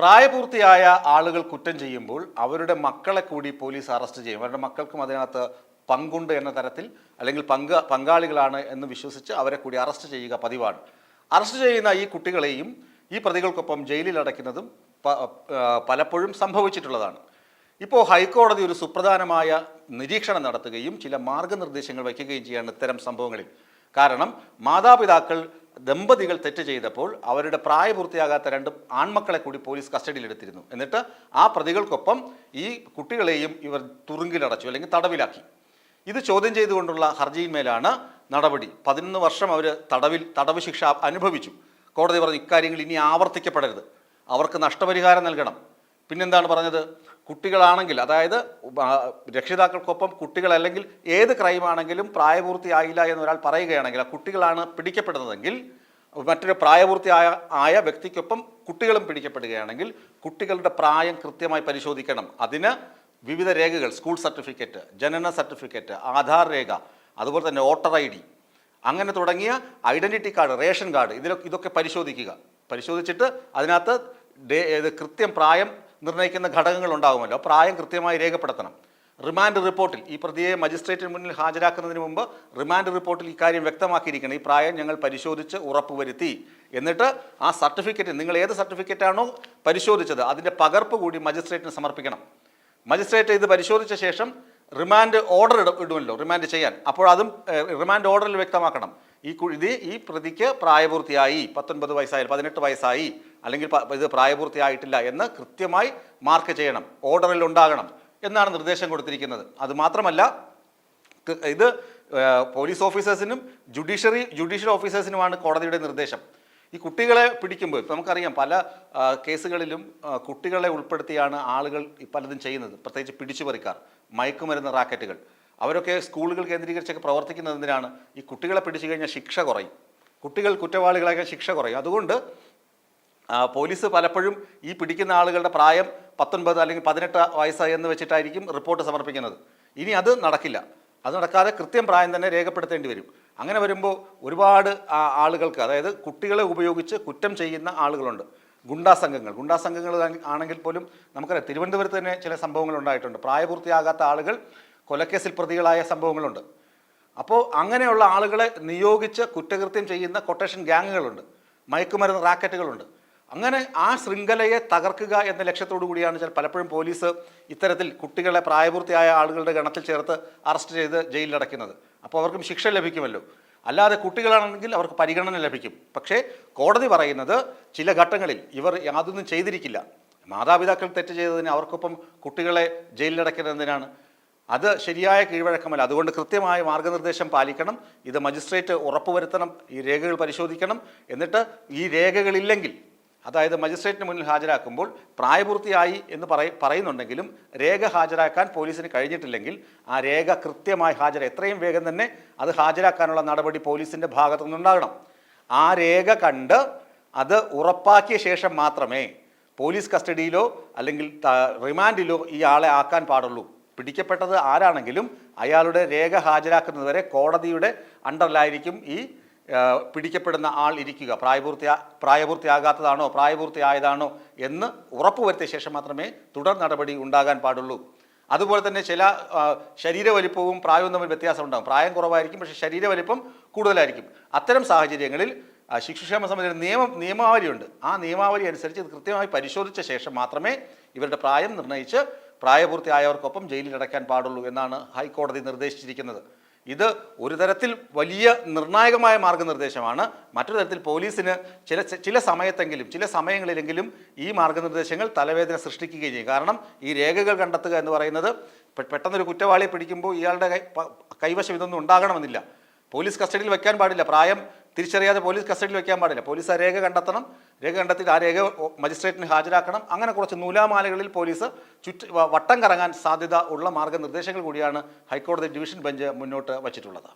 പ്രായപൂർത്തിയായ ആളുകൾ കുറ്റം ചെയ്യുമ്പോൾ അവരുടെ മക്കളെ കൂടി പോലീസ് അറസ്റ്റ് ചെയ്യും. അവരുടെ മക്കൾക്കും അതിനകത്ത് പങ്കുണ്ട് എന്ന തരത്തിൽ അല്ലെങ്കിൽ പങ്ക് പങ്കാളികളാണ് എന്ന് വിശ്വസിച്ച് അവരെ കൂടി അറസ്റ്റ് ചെയ്യുക പതിവാണ്. അറസ്റ്റ് ചെയ്യുന്ന ഈ കുട്ടികളെയും ഈ പ്രതികൾക്കൊപ്പം ജയിലിൽ അടയ്ക്കുന്നതും പലപ്പോഴും സംഭവിച്ചിട്ടുള്ളതാണ്. ഇപ്പോൾ ഹൈക്കോടതി ഒരു സുപ്രധാനമായ നിരീക്ഷണം നടത്തുകയും ചില മാർഗനിർദ്ദേശങ്ങൾ വയ്ക്കുകയും ചെയ്യാണ് ഇത്തരം സംഭവങ്ങളിൽ. കാരണം മാതാപിതാക്കൾ ദമ്പതികൾ തെറ്റ് ചെയ്തപ്പോൾ അവരുടെ പ്രായപൂർത്തിയാകാത്ത രണ്ട് ആൺമക്കളെ കൂടി പോലീസ് കസ്റ്റഡിയിലെടുത്തിരുന്നു എന്നിട്ട് ആ പ്രതികൾക്കൊപ്പം ഈ കുട്ടികളെയും ഇവർ തുറുങ്കിലടച്ചു അല്ലെങ്കിൽ തടവിലാക്കി. ഇത് ചോദ്യം ചെയ്തുകൊണ്ടുള്ള ഹർജിയിന്മേലാണ് നടപടി. പതിനൊന്ന് വർഷം അവർ തടവിൽ തടവ് ശിക്ഷ അനുഭവിച്ചു. കോടതി പറഞ്ഞു ഇക്കാര്യങ്ങൾ ഇനി ആവർത്തിക്കപ്പെടരുത്. അവർക്ക് നഷ്ടപരിഹാരം നൽകണം. പിന്നെന്താണ് പറഞ്ഞത്? കുട്ടികളാണെങ്കിൽ അതായത് രക്ഷിതാക്കൾക്കൊപ്പം കുട്ടികൾ അല്ലെങ്കിൽ ഏത് ക്രൈമാണെങ്കിലും പ്രായപൂർത്തിയായില്ല എന്ന് ഒരാൾ പറയുകയാണെങ്കിൽ ആ കുട്ടികളാണ് പിടിക്കപ്പെടുന്നതെങ്കിൽ മറ്റൊരു പ്രായപൂർത്തിയായ ആയ വ്യക്തിക്കൊപ്പം കുട്ടികളും പിടിക്കപ്പെടുകയാണെങ്കിൽ കുട്ടികളുടെ പ്രായം കൃത്യമായി പരിശോധിക്കണം. അതിന് വിവിധ രേഖകൾ സ്കൂൾ സർട്ടിഫിക്കറ്റ് ജനന സർട്ടിഫിക്കറ്റ് ആധാർ രേഖ അതുപോലെ തന്നെ വോട്ടർ ഐ ഡി അങ്ങനെ തുടങ്ങിയ ഐഡന്റിറ്റി കാർഡ് റേഷൻ കാർഡ് ഇതിലൊക്കെ ഇതൊക്കെ പരിശോധിക്കുക. പരിശോധിച്ചിട്ട് അതിനകത്ത് കൃത്യം പ്രായം നിർണയിക്കുന്ന ഘടകങ്ങൾ ഉണ്ടാകുമല്ലോ പ്രായം കൃത്യമായി രേഖപ്പെടുത്തണം. റിമാൻഡ് റിപ്പോർട്ടിൽ ഈ പ്രതിയെ മജിസ്ട്രേറ്റിന് മുന്നിൽ ഹാജരാക്കുന്നതിന് മുമ്പ് റിമാൻഡ് റിപ്പോർട്ടിൽ ഇക്കാര്യം വ്യക്തമാക്കിയിരിക്കണം. ഈ പ്രായം ഞങ്ങൾ പരിശോധിച്ച് ഉറപ്പുവരുത്തി. എന്നിട്ട് ആ സർട്ടിഫിക്കറ്റ് നിങ്ങൾ ഏത് സർട്ടിഫിക്കറ്റാണോ പരിശോധിച്ചത് അതിന്റെ പകർപ്പ് കൂടി മജിസ്ട്രേറ്റിന് സമർപ്പിക്കണം. മജിസ്ട്രേറ്റ് ഇത് പരിശോധിച്ച ശേഷം റിമാൻഡ് ഓർഡർ ഇട ഇടുമല്ലോ റിമാൻഡ് ചെയ്യാൻ. അപ്പോൾ അതും റിമാൻഡ് ഓർഡറിൽ വ്യക്തമാക്കണം. ഈ കുഴി ഈ പ്രതിക്ക് പ്രായപൂർത്തിയായി പത്തൊൻപത് വയസ്സായി പതിനെട്ട് വയസ്സായി. അല്ലെങ്കിൽ ഇത് പ്രായപൂർത്തിയായിട്ടില്ല എന്ന് കൃത്യമായി മാർക്ക് ചെയ്യണം ഓർഡറിൽ ഉണ്ടാകണം എന്നാണ് നിർദ്ദേശം കൊടുത്തിരിക്കുന്നത്. അതുമാത്രമല്ല ഇത് പോലീസ് ഓഫീസേഴ്സിനും ജുഡീഷ്യറി ജുഡീഷ്യൽ ഓഫീസേഴ്സിനുമാണ് കോടതിയുടെ നിർദ്ദേശം. ഈ കുട്ടികളെ പിടിക്കുമ്പോൾ നമുക്കറിയാം പല കേസുകളിലും കുട്ടികളെ ഉൾപ്പെടുത്തിയാണ് ആളുകൾ പലതും ചെയ്യുന്നത്. പ്രത്യേകിച്ച് പിടിച്ചുപറിക്കാർ മയക്കുമരുന്ന് റാക്കറ്റുകൾ. അവരൊക്കെ സ്കൂളുകൾ കേന്ദ്രീകരിച്ചൊക്കെ പ്രവർത്തിക്കുന്നത് എന്തിനാണ്? ഈ കുട്ടികളെ പിടിച്ചു കഴിഞ്ഞാൽ ശിക്ഷ കുറയും. കുട്ടികൾ കുറ്റവാളികളൊക്കെ ശിക്ഷ കുറയും. അതുകൊണ്ട് പോലീസ് പലപ്പോഴും ഈ പിടിക്കുന്ന ആളുകളുടെ പ്രായം പത്തൊൻപത് അല്ലെങ്കിൽ പതിനെട്ട് വയസ്സായി എന്ന് വെച്ചിട്ടായിരിക്കും റിപ്പോർട്ട് സമർപ്പിക്കുന്നത്. ഇനി അത് നടക്കില്ല. അത് നടക്കാതെ കൃത്യം പ്രായം തന്നെ രേഖപ്പെടുത്തേണ്ടി വരും. അങ്ങനെ വരുമ്പോൾ ഒരുപാട് ആളുകൾക്ക് അതായത് കുട്ടികളെ ഉപയോഗിച്ച് കുറ്റം ചെയ്യുന്ന ആളുകളുണ്ട്. ഗുണ്ടാ സംഘങ്ങൾ. ഗുണ്ടാ സംഘങ്ങൾ ആണെങ്കിൽ പോലും നമുക്കറിയാം തിരുവനന്തപുരത്ത് തന്നെ ചില സംഭവങ്ങൾ ഉണ്ടായിട്ടുണ്ട്. പ്രായപൂർത്തിയാകാത്ത ആളുകൾ കൊലക്കേസിൽ പ്രതികളായ സംഭവങ്ങളുണ്ട്. അപ്പോൾ അങ്ങനെയുള്ള ആളുകളെ നിയോഗിച്ച് കുറ്റകൃത്യം ചെയ്യുന്ന കൊട്ടേഷൻ ഗ്യാങ്ങുകളുണ്ട്. മയക്കുമരുന്ന് റാക്കറ്റുകളുണ്ട്. അങ്ങനെ ആ ശൃംഖലയെ തകർക്കുക എന്ന ലക്ഷ്യത്തോടു കൂടിയാണ് ചില പലപ്പോഴും പോലീസ് ഇത്തരത്തിൽ കുട്ടികളെ പ്രായപൂർത്തിയായ ആളുകളുടെ ഗണത്തിൽ ചേർത്ത് അറസ്റ്റ് ചെയ്ത് ജയിലിലടയ്ക്കുന്നത് അപ്പോൾ അവർക്കും ശിക്ഷ ലഭിക്കുമല്ലോ. അല്ലാതെ കുട്ടികളാണെങ്കിൽ അവർക്ക് പരിഗണന ലഭിക്കും. പക്ഷേ കോടതി പറയുന്നത് ചില ഘട്ടങ്ങളിൽ ഇവർ യാതൊന്നും ചെയ്തിരിക്കില്ല. മാതാപിതാക്കൾ തെറ്റ് ചെയ്തതിന് അവർക്കൊപ്പം കുട്ടികളെ ജയിലിലടയ്ക്കുന്നതിനാണ് അത് ശരിയായ കീഴ്വഴക്കമല്ല. അതുകൊണ്ട് കൃത്യമായ മാർഗനിർദ്ദേശം പാലിക്കണം. ഇത് മജിസ്ട്രേറ്റ് ഉറപ്പുവരുത്തണം. ഈ രേഖകൾ പരിശോധിക്കണം. എന്നിട്ട് ഈ രേഖകളില്ലെങ്കിൽ അതായത് മജിസ്ട്രേറ്റിന് മുന്നിൽ ഹാജരാക്കുമ്പോൾ പ്രായപൂർത്തിയായി എന്ന് പറയ പറയുന്നുണ്ടെങ്കിലും രേഖ ഹാജരാക്കാൻ പോലീസിന് കഴിഞ്ഞിട്ടില്ലെങ്കിൽ ആ രേഖ കൃത്യമായി ഹാജര എത്രയും വേഗം തന്നെ അത് ഹാജരാക്കാനുള്ള നടപടി പോലീസിന്റെ ഭാഗത്തു നിന്നുണ്ടാകണം. ആ രേഖ കണ്ട് അത് ഉറപ്പാക്കിയ ശേഷം മാത്രമേ പോലീസ് കസ്റ്റഡിയിലോ അല്ലെങ്കിൽ റിമാൻഡിലോ ഈ ആളെ ആക്കാൻ പാടുള്ളൂ. പിടിക്കപ്പെട്ടത് ആരാണെങ്കിലും അയാളുടെ രേഖ ഹാജരാക്കുന്നതുവരെ കോടതിയുടെ അണ്ടറിലായിരിക്കും ഈ പിടിക്കപ്പെടുന്ന ആൾ ഇരിക്കുക. പ്രായപൂർത്തിയാ പ്രായപൂർത്തിയാകാത്തതാണോ പ്രായപൂർത്തിയായതാണോ എന്ന് ഉറപ്പുവരുത്തിയ ശേഷം മാത്രമേ തുടർ നടപടി ഉണ്ടാകാൻ പാടുള്ളൂ. അതുപോലെ തന്നെ ചില ശരീരവലിപ്പവും പ്രായവും തമ്മിൽ വ്യത്യാസം ഉണ്ടാകും. പ്രായം കുറവായിരിക്കും പക്ഷേ ശരീരവലിപ്പം കൂടുതലായിരിക്കും. അത്തരം സാഹചര്യങ്ങളിൽ ശിശുക്ഷേമ സംബന്ധിച്ച നിയമം നിയമാവലിയുണ്ട്. ആ നിയമാവലി അനുസരിച്ച് ഇത് കൃത്യമായി പരിശോധിച്ച ശേഷം മാത്രമേ ഇവരുടെ പ്രായം നിർണയിച്ച് പ്രായപൂർത്തിയായവർക്കൊപ്പം ജയിലിൽ അടയ്ക്കാൻ പാടുള്ളൂ എന്നാണ് ഹൈക്കോടതി നിർദ്ദേശിച്ചിരിക്കുന്നത്. ഇത് ഒരു തരത്തിൽ വലിയ നിർണായകമായ മാർഗനിർദ്ദേശമാണ്. മറ്റൊരു തരത്തിൽ പോലീസിന് ചില ചില സമയത്തെങ്കിലും ചില സമയങ്ങളിലെങ്കിലും ഈ മാർഗനിർദ്ദേശങ്ങൾ തലവേദന സൃഷ്ടിക്കുകയും ചെയ്യും. കാരണം ഈ രേഖകൾ കണ്ടെത്തുക എന്ന് പറയുന്നത് പെട്ടെന്നൊരു കുറ്റവാളിയെ പിടിക്കുമ്പോൾ ഇയാളുടെ കൈ കൈവശം ഇതൊന്നും ഉണ്ടാകണമെന്നില്ല. പോലീസ് കസ്റ്റഡിയിൽ വെക്കാൻ പാടില്ല. പ്രായം തിരിച്ചറിയാതെ പോലീസ് കസ്റ്റഡിയിൽ വെക്കാൻ പാടില്ല. പോലീസ് ആ രേഖ കണ്ടെത്തണം. രേഖ കണ്ടെത്തിയിട്ട് ആ രേഖ മജിസ്ട്രേറ്റിന് ഹാജരാക്കണം. അങ്ങനെ കുറച്ച് നൂലാമാലകളിൽ പോലീസ് ചുറ്റ് വട്ടം കറങ്ങാൻ സാധ്യത ഉള്ള മാർഗനിർദ്ദേശങ്ങൾ കൂടിയാണ് ഹൈക്കോടതി ഡിവിഷൻ ബെഞ്ച് മുന്നോട്ട് വച്ചിട്ടുള്ളത്.